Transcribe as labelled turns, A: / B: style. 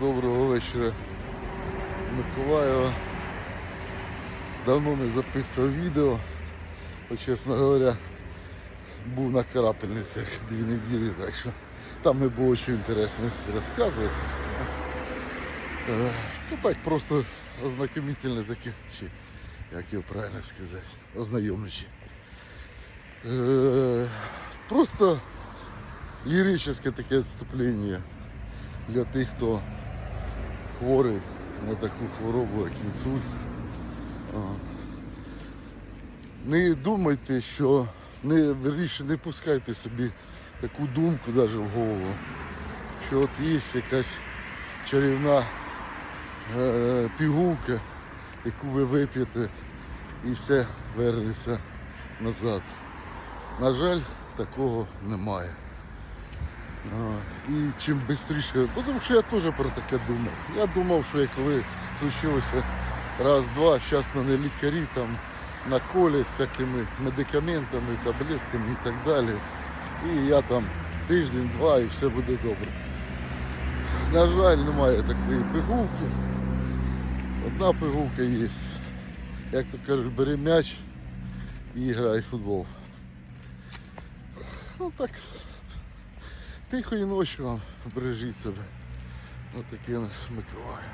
A: Доброго вечора з Миколаєва. Давно не записував відео, бо, чесно говоря, був на карапельницях дві неділі, так що там не було що інтересного розказувати. Е, Ну так просто ознакомительне таке, чи як його правильно сказати, ознайомлюючи. Е, Просто ліричне таке відступлення для тих, хто хворий на таку хворобу, як інсульт. Не думайте, що не вирішуйте, не пускайте собі таку думку навіть в голову, що от є якась чарівна е, пігулка, яку ви вип'єте і все вернеться назад. На жаль, такого немає. І чим швидше, тому що я теж про таке думав. Я думав, що коли случилося раз-два, зараз мене лікарі там наколять всякими медикаментами, таблетками і так далі. І я там тиждень-два і все буде добре. На жаль, немає такої пигулки. Одна пигулка є. Як то кажуть, бери м'яч і грай в футбол. Ну так. Тихої ночі вам бережіть себе. Ось такий наш Миколаїв.